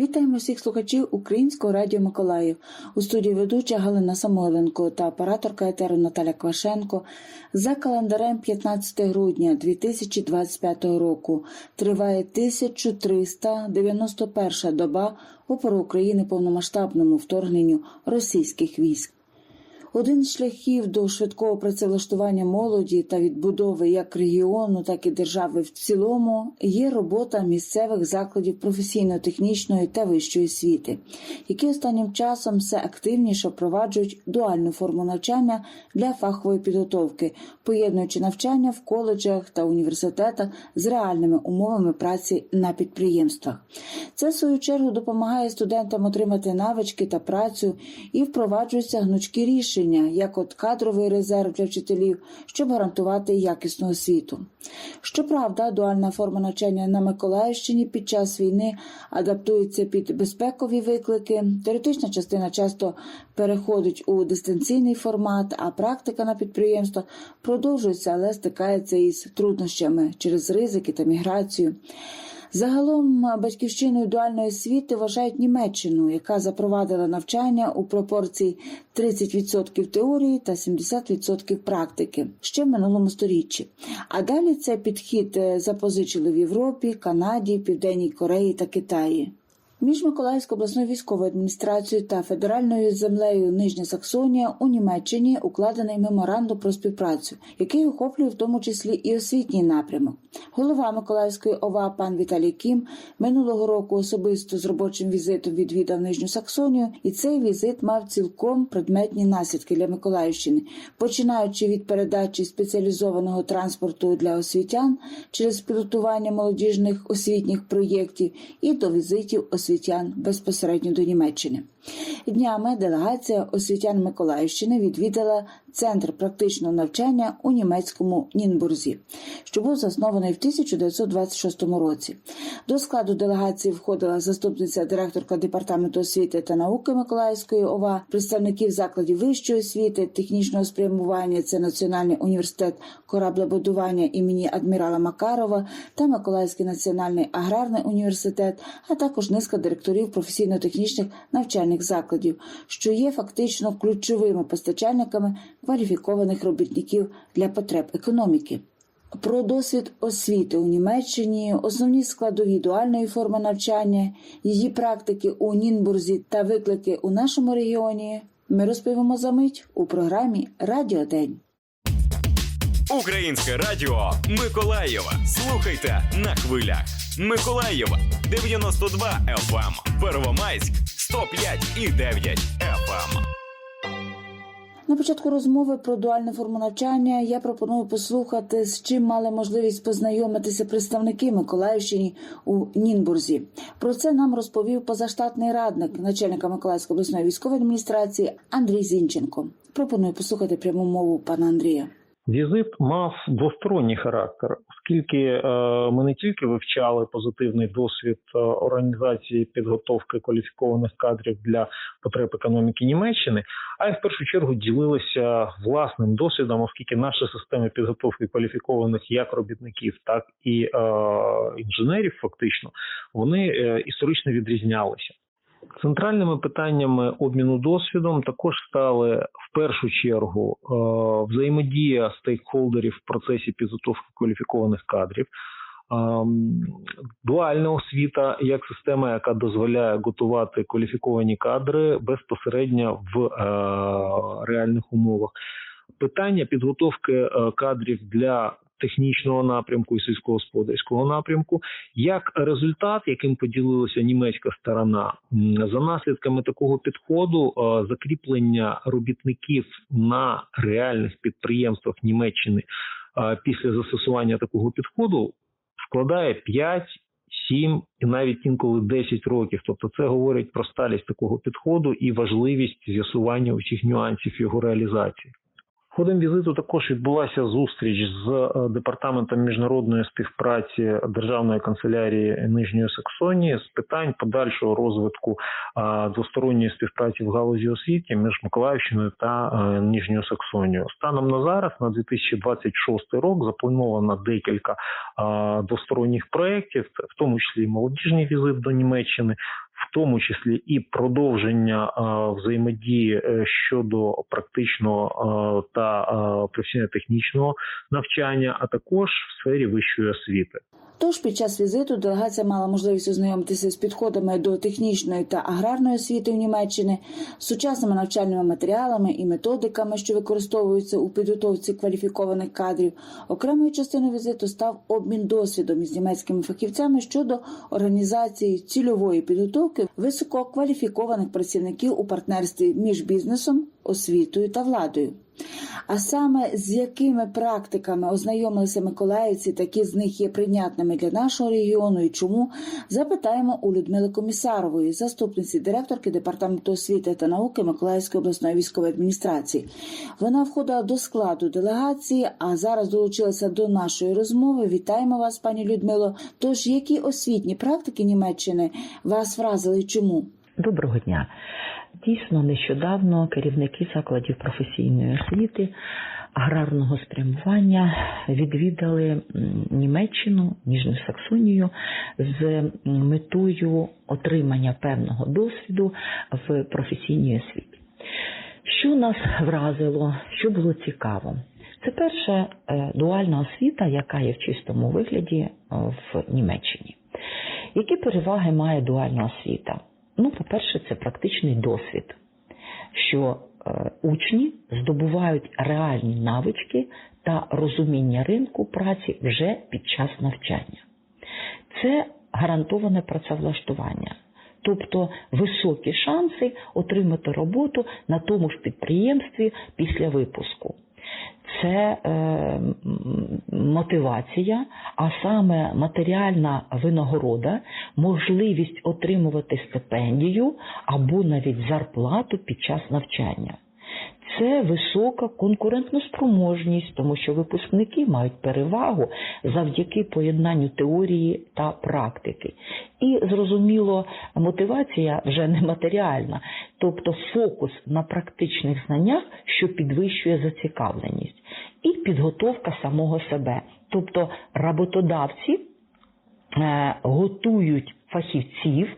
Вітаємо всіх слухачів Українського радіо Миколаїв. У студії ведуча Галина Самойленко та операторка етеру Наталя Квашенко. За календарем 15 грудня 2025 року триває 1391 доба опору України повномасштабному вторгненню російських військ. Один з шляхів до швидкого працевлаштування молоді та відбудови як регіону, так і держави в цілому є робота місцевих закладів професійно-технічної та вищої освіти, які останнім часом все активніше впроваджують дуальну форму навчання для фахової підготовки, поєднуючи навчання в коледжах та університетах з реальними умовами праці на підприємствах. Це в свою чергу допомагає студентам отримати навички та працю і впроваджуються гнучкі рішення, як от кадровий резерв для вчителів, щоб гарантувати якісну освіту. Щоправда, дуальна форма навчання на Миколаївщині під час війни адаптується під безпекові виклики. Теоретична частина часто переходить у дистанційний формат, а практика на підприємствах продовжується, але стикається із труднощами через ризики та міграцію. Загалом батьківщиною дуальної освіти вважають Німеччину, яка запровадила навчання у пропорції 30% теорії та 70% практики ще в минулому сторіччі. А далі цей підхід е, запозичили в Європі, Канаді, Південній Кореї та Китаї. Між Миколаївською обласною військовою адміністрацією та федеральною землею Нижня Саксонія у Німеччині укладений меморандум про співпрацю, який охоплює в тому числі і освітній напрямок. Голова Миколаївської ОВА пан Віталій Кім минулого року особисто з робочим візитом відвідав Нижню Саксонію, і цей візит мав цілком предметні наслідки для Миколаївщини, починаючи від передачі спеціалізованого транспорту для освітян через пілотування молодіжних освітніх проєктів і до візитів освітян безпосередньо до Німеччини. Днями делегація освітян Миколаївщини відвідала центр практичного навчання у німецькому Нінбурзі, що був заснований в 1926 році. До складу делегації входила заступниця директорка департаменту освіти та науки Миколаївської ОВА, представників закладів вищої освіти, технічного спрямування. Це Національний університет кораблебудування імені адмірала Макарова та Миколаївський національний аграрний університет, а також низка директорів професійно-технічних навчальних закладів, що є фактично ключовими постачальниками кваліфікованих робітників для потреб економіки. Про досвід освіти у Німеччині, основні складові дуальної форми навчання, її практики у Нінбурзі та виклики у нашому регіоні. Ми розповімо за мить у програмі Радіо День. Українське радіо Миколаєва. Слухайте на хвилях. Миколаєва 92 FM, Первомайськ 105 і 9 FM. На початку розмови про дуальну форму навчання я пропоную послухати, з чим мали можливість познайомитися представники Миколаївщини у Нінбурзі. Про це нам розповів позаштатний радник начальника Миколаївської обласної військової адміністрації Андрій Зінченко. Пропоную послухати пряму мову пана Андрія. Візит мав двосторонній характер, оскільки е, ми не тільки вивчали позитивний досвід е, організації підготовки кваліфікованих кадрів для потреб економіки Німеччини, а й в першу чергу ділилися власним досвідом, оскільки наші системи підготовки кваліфікованих як робітників, так і е, інженерів, фактично, вони історично відрізнялися. Центральними питаннями обміну досвідом також стали в першу чергу е, взаємодія стейкхолдерів в процесі підготовки кваліфікованих кадрів, е, дуальна освіта як система, яка дозволяє готувати кваліфіковані кадри безпосередньо в е, реальних умовах. Питання підготовки кадрів для технічного напрямку і сільськогосподарського напрямку, як результат, яким поділилася німецька сторона, за наслідками такого підходу закріплення робітників на реальних підприємствах Німеччини після застосування такого підходу складає 5 7 і навіть інколи 10 років. Тобто, це говорить про сталість такого підходу і важливість з'ясування усіх нюансів його реалізації. Ходом візиту також відбулася зустріч з е, департаментом міжнародної співпраці Державної канцелярії Нижньої Саксонії з питань подальшого розвитку е, двосторонньої співпраці в галузі освіти між Миколаївщиною та е, Нижньою Саксонією. Станом на зараз, на 2026 рок, заплановано декілька двосторонніх проєктів, в тому числі і молодіжний візит до Німеччини. В тому числі і продовження е, взаємодії е, щодо практичного е, та професійно-технічного навчання, а також в сфері вищої освіти. Тож під час візиту делегація мала можливість ознайомитися з підходами до технічної та аграрної освіти в Німеччини, сучасними навчальними матеріалами і методиками, що використовуються у підготовці кваліфікованих кадрів. Окремою частиною візиту став обмін досвідом із німецькими фахівцями щодо організації цільової підготовки висококваліфікованих працівників у партнерстві між бізнесом, освітою та владою. А саме з якими практиками ознайомилися миколаївці, такі з них є прийнятними для нашого регіону і чому, запитаємо у Людмили Комісарової, заступниці директорки департаменту освіти та науки Миколаївської обласної військової адміністрації. Вона входила до складу делегації, а зараз долучилася до нашої розмови. Вітаємо вас, пані Людмило. Тож які освітні практики Німеччини вас вразили і чому? Доброго дня. Дійсно, нещодавно керівники закладів професійної освіти аграрного спрямування відвідали Німеччину, Ніжню Саксонію з метою отримання певного досвіду в професійній освіті. Що нас вразило, що було цікаво? Це перша е, дуальна освіта, яка є в чистому вигляді е, в Німеччині. Які переваги має дуальна освіта? Ну, по-перше, це практичний досвід, що е, учні здобувають реальні навички та розуміння ринку праці вже під час навчання. Це гарантоване працевлаштування, тобто високі шанси отримати роботу на тому ж підприємстві після випуску. Це е, мотивація, а саме матеріальна винагорода, можливість отримувати стипендію або навіть зарплату під час навчання. Це висока конкурентноспроможність, тому що випускники мають перевагу завдяки поєднанню теорії та практики. І зрозуміло, мотивація вже не матеріальна, тобто фокус на практичних знаннях, що підвищує зацікавленість, і підготовка самого себе. Тобто роботодавці е, готують фахівців,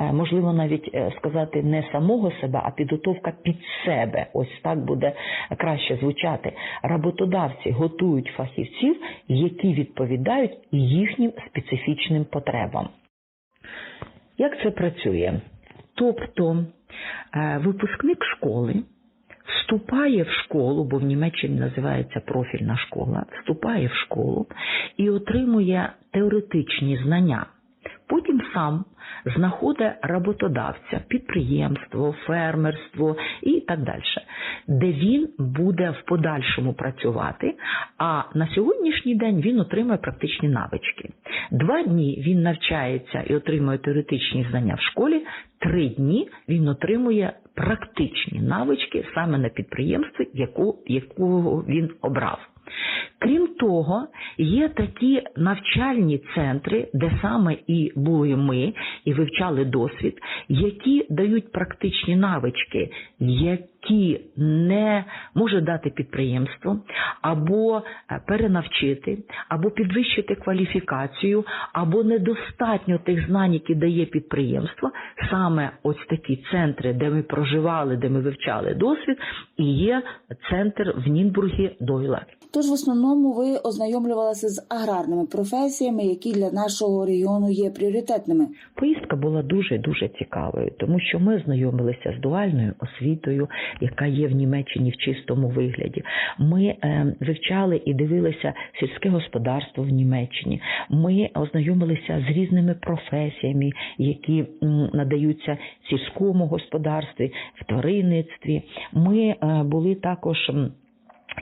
е, можливо, навіть е, сказати не самого себе, а підготовка під себе. Ось так буде краще звучати. Роботодавці готують фахівців, які відповідають їхнім специфічним потребам. Як це працює? Тобто е, випускник школи вступає в школу, бо в Німеччині називається профільна школа, вступає в школу і отримує теоретичні знання. Потім сам знаходить роботодавця, підприємство, фермерство і так далі, де він буде в подальшому працювати. А на сьогоднішній день він отримує практичні навички. Два дні він навчається і отримує теоретичні знання в школі. Три дні він отримує практичні навички саме на підприємстві, яку, яку він обрав. Крім того, є такі навчальні центри, де саме і були ми, і вивчали досвід, які дають практичні навички, які не може дати підприємство, або е, перенавчити, або підвищити кваліфікацію, або недостатньо тих знань, які дає підприємство. Саме ось такі центри, де ми проживали, де ми вивчали досвід, і є центр в Нінбургі Дойла. Тож в основному ви ознайомлювалися з аграрними професіями, які для нашого регіону є пріоритетними. Поїздка була дуже дуже цікавою, тому що ми знайомилися з дуальною освітою, яка є в Німеччині в чистому вигляді. Ми е, вивчали і дивилися сільське господарство в Німеччині. Ми ознайомилися з різними професіями, які м, надаються сільському господарстві, в тваринництві. Ми е, були також.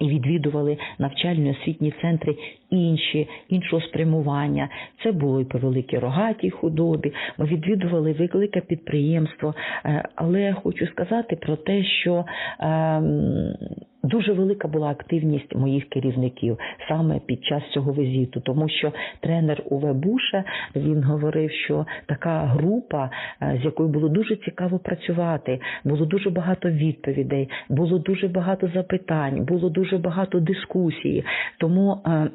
І відвідували навчальні освітні центри інші, іншого спрямування. Це було і по великій рогатій худобі. Ми відвідували велике підприємство. Е, Але хочу сказати про те, що ем, дуже велика була активність моїх керівників саме під час цього візиту, тому що тренер Уве Буша він говорив, що така група, е, з якою було дуже цікаво працювати, було дуже багато відповідей, було дуже багато запитань, було дуже багато дискусії. Тому е,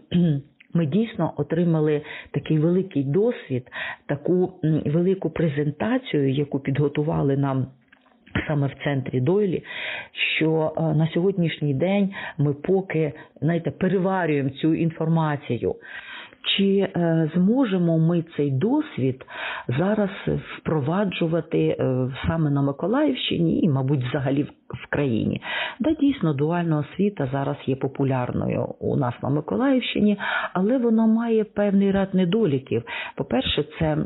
Ми дійсно отримали такий великий досвід, таку велику презентацію, яку підготували нам. Саме в центрі Дойлі, що е, на сьогоднішній день ми поки знаєте, переварюємо цю інформацію. Чи е, зможемо ми цей досвід зараз впроваджувати е, саме на Миколаївщині і, мабуть, взагалі в, країні? Да, дійсно, дуальна освіта зараз є популярною у нас на Миколаївщині, але вона має певний ряд недоліків. По-перше, це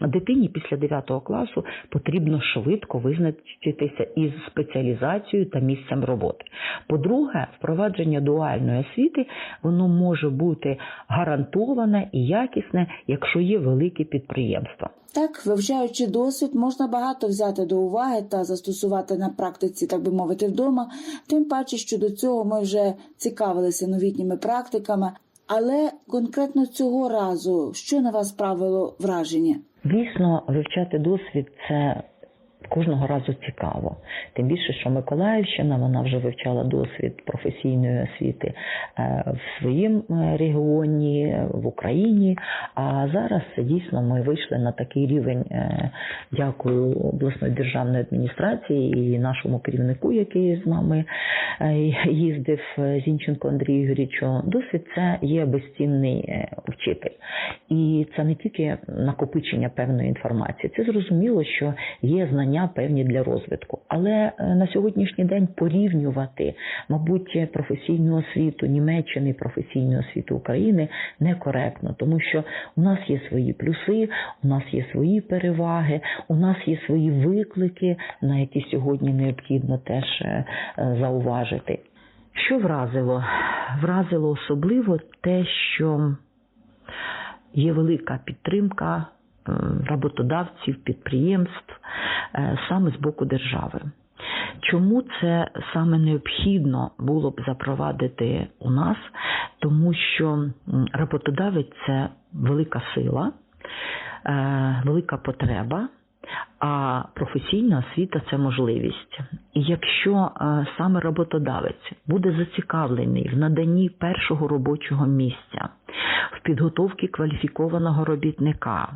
дитині після 9 класу потрібно швидко визначитися із спеціалізацією та місцем роботи. По-друге, впровадження дуальної освіти воно може бути гарантоване і якісне, якщо є великі підприємства. Так, вивчаючи досвід, можна багато взяти до уваги та застосувати на практиці, так би мовити, вдома. Тим паче, що до цього ми вже цікавилися новітніми практиками. Але конкретно цього разу, що на вас справило враження? Дійсно, вивчати досвід це кожного разу цікаво. Тим більше, що Миколаївщина вона вже вивчала досвід професійної освіти е, в своїм е, регіоні, в Україні. А зараз дійсно ми вийшли на такий рівень. е, Дякую обласної державної адміністрації і нашому керівнику, який з нами їздив Зінченко Андрію Юрійовичу. Досвід це є безцінний вчитель. І це не тільки накопичення певної інформації. Це зрозуміло, що є знання певні для розвитку. Але е, на сьогоднішній день порівнювати, мабуть, професійну освіту Німеччини і професійну освіту України некоректно, тому що у нас є свої плюси, у нас є свої переваги, у нас є свої виклики, на які сьогодні необхідно теж е, зауважити. Що вразило? Вразило особливо те, що є велика підтримка роботодавців, підприємств е, саме з боку держави. Чому це саме необхідно було б запровадити у нас? Тому що роботодавець це велика сила, е, велика потреба. А професійна освіта це можливість. І якщо е, саме роботодавець буде зацікавлений в наданні першого робочого місця, в підготовці кваліфікованого робітника,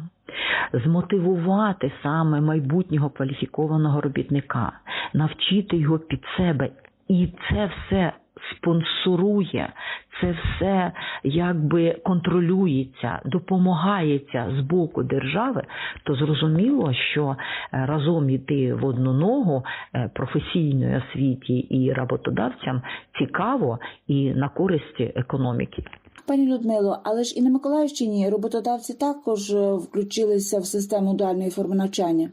змотивувати саме майбутнього кваліфікованого робітника, навчити його під себе, і це все спонсорує, це все якби контролюється, допомагається з боку держави, то зрозуміло, що е, разом іти в одну ногу е, професійної освіті і роботодавцям цікаво і на користь економіки. Пані Людмило, але ж і на Миколаївщині роботодавці також е, включилися в систему дуальної форми навчання.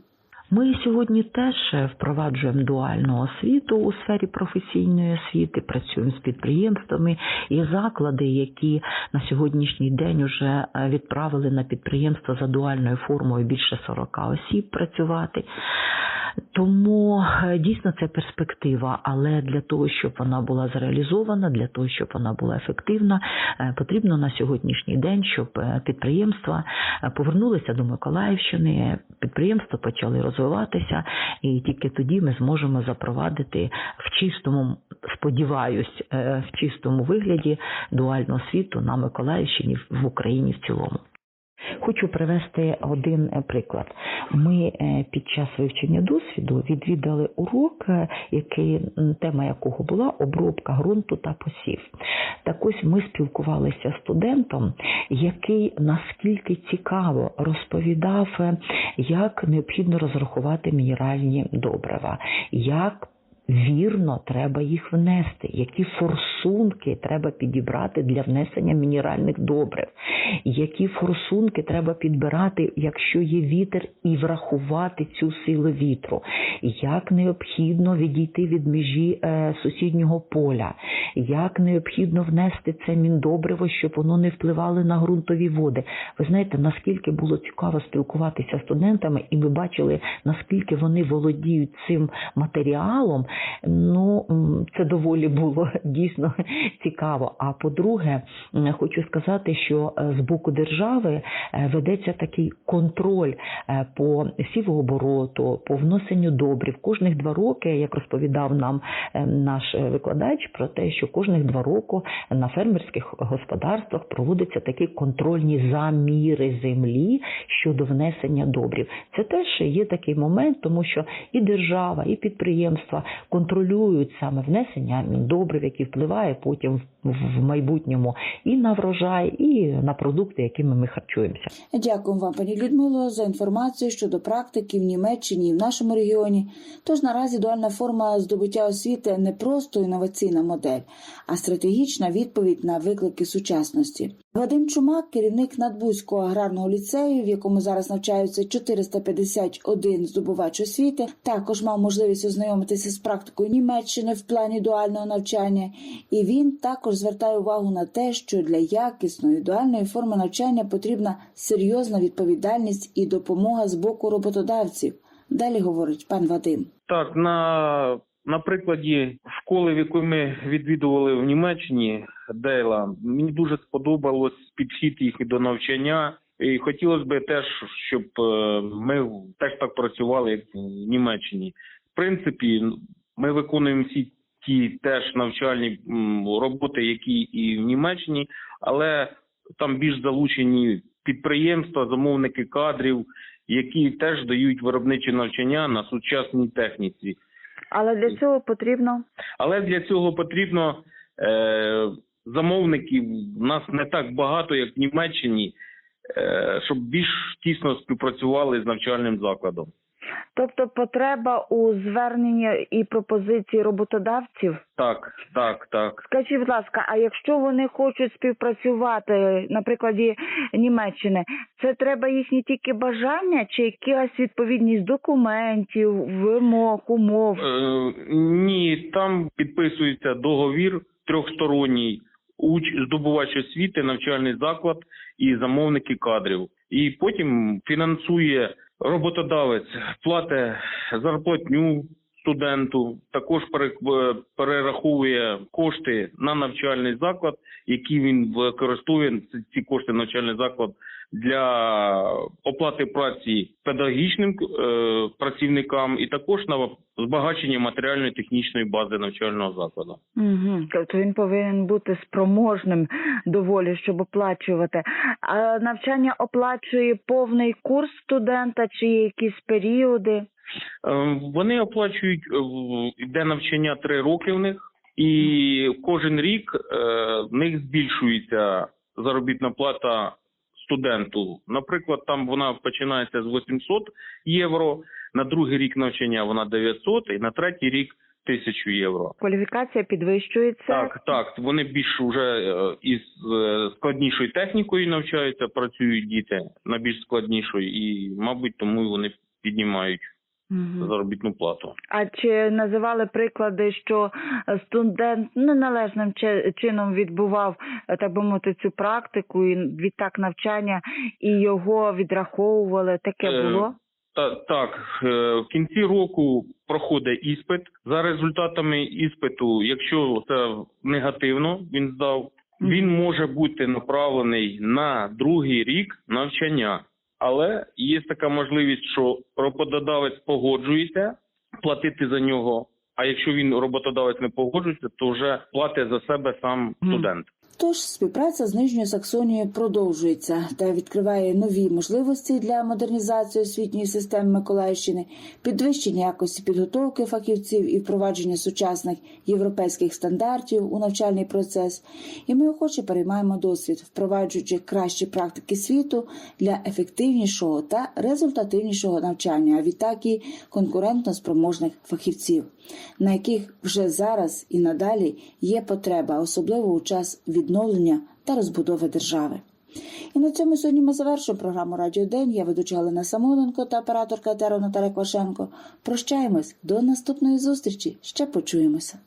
Ми сьогодні теж впроваджуємо дуальну освіту у сфері професійної освіти, працюємо з підприємствами і заклади, які на сьогоднішній день вже відправили на підприємство за дуальною формою більше 40 осіб працювати. Тому е, дійсно це перспектива, але для того, щоб вона була зреалізована, для того, щоб вона була ефективна, е, потрібно на сьогоднішній день, щоб е, підприємства повернулися до Миколаївщини, підприємства почали розвиватися, і тільки тоді ми зможемо запровадити в чистому, сподіваюсь, в чистому вигляді дуальну освіту на Миколаївщині в Україні в цілому. Хочу привести один е, приклад. Ми е, під час вивчення досвіду відвідали урок, е, який тема якого була обробка ґрунту та посів. Так ось ми спілкувалися з студентом, який наскільки цікаво розповідав, як необхідно розрахувати мінеральні добрива, як Вірно, треба їх внести. Які форсунки треба підібрати для внесення мінеральних добрив, які форсунки треба підбирати, якщо є вітер, і врахувати цю силу вітру, як необхідно відійти від межі е, сусіднього поля, як необхідно внести це міндобриво, щоб воно не впливало на ґрунтові води. Ви знаєте, наскільки було цікаво спілкуватися з студентами, і ми бачили, наскільки вони володіють цим матеріалом. Ну це доволі було дійсно цікаво. А по-друге, хочу сказати, що е, з боку держави е, ведеться такий контроль е, по сівообороту, по вносенню добрив. Кожних два роки, як розповідав нам наш викладач, про те, що кожних два роки на фермерських господарствах проводяться такі контрольні заміри землі щодо внесення добрив. Це теж є такий момент, тому що і держава, і підприємства контролюють саме внесення добрив, які впливає потім в майбутньому і на врожай, і на продукти, якими ми харчуємося. Дякую вам, пані Людмило, за інформацію щодо практики в Німеччині і в нашому регіоні. Тож наразі дуальна форма здобуття освіти не просто інноваційна модель, а стратегічна відповідь на виклики сучасності. Вадим Чумак, керівник Надбузького аграрного ліцею, в якому зараз навчаються 451 здобувач освіти, також мав можливість ознайомитися з практикою Німеччини в плані дуального навчання, і він також звертає увагу на те, що для якісної дуальної форми навчання потрібна серйозна відповідальність і допомога з боку роботодавців. Далі говорить пан Вадим. Так, на, на прикладі школи, в яку ми відвідували в Німеччині, Дейла, мені дуже сподобалось підхід їх до навчання. І хотілося б теж, щоб е, ми теж так працювали, як в Німеччині. В принципі, ми виконуємо всі ті теж навчальні роботи, які і в Німеччині, але там більш залучені підприємства, замовники кадрів, які теж дають виробничі навчання на сучасній техніці. Але для цього потрібно Але для цього потрібно е, замовників. У нас не так багато, як в Німеччині, е, щоб більш тісно співпрацювали з навчальним закладом. Тобто потреба у зверненні і пропозиції роботодавців. Так, так, так. Скажіть, будь ласка, а якщо вони хочуть співпрацювати на прикладі Німеччини, це треба їхні тільки бажання чи якась відповідність документів, вимог, умов? Е, ні, там підписується договір трьохсторонній. Уч здобувач освіти, навчальний заклад і замовники кадрів. І потім фінансує роботодавець, платить зарплатню студенту, також е, перераховує кошти на навчальний заклад, які він використовує ці кошти навчальний заклад для оплати праці педагогічним е, працівникам і також на збагачення матеріально-технічної бази навчального закладу. Угу. Тобто він повинен бути спроможним доволі, щоб оплачувати. А навчання оплачує повний курс студента чи якісь періоди? Е, Вони оплачують е, йде навчання три роки в них, і кожен рік е, в них збільшується заробітна плата студенту. Наприклад, там вона починається з 800 євро, на другий рік навчання вона 900, і на третій рік тисячу євро. Кваліфікація підвищується. Так, так. Вони більш вже е, із е, складнішою технікою навчаються, працюють діти на більш складнішою, і, мабуть, тому вони піднімають Мгм. заробітну плату. А чи називали приклади, що студент неналежним чи- чином відбував е, так би мовити цю практику і відтак навчання, і його відраховували? Таке Е, було? Та так, е, в кінці року проходить іспит. За результатами іспиту, якщо це негативно він здав, він може бути направлений на другий рік навчання. Але є така можливість, що роботодавець погоджується платити за нього. А якщо він роботодавець не погоджується, то вже платить за себе сам студент. Тож співпраця з Нижньою Саксонією продовжується та відкриває нові можливості для модернізації освітньої системи Миколаївщини, підвищення якості підготовки фахівців і впровадження сучасних європейських стандартів у навчальний процес. І ми охоче переймаємо досвід, впроваджуючи кращі практики світу для ефективнішого та результативнішого навчання, а відтак і конкурентно спроможних фахівців, на яких вже зараз і надалі є потреба, особливо у час відновлення та розбудови держави. І на цьому сьогодні ми завершуємо програму Радіо День. Я ведуча Галина Самоненко та операторка Етеру Наталя Квашенко. Прощаємось до наступної зустрічі. Ще почуємося.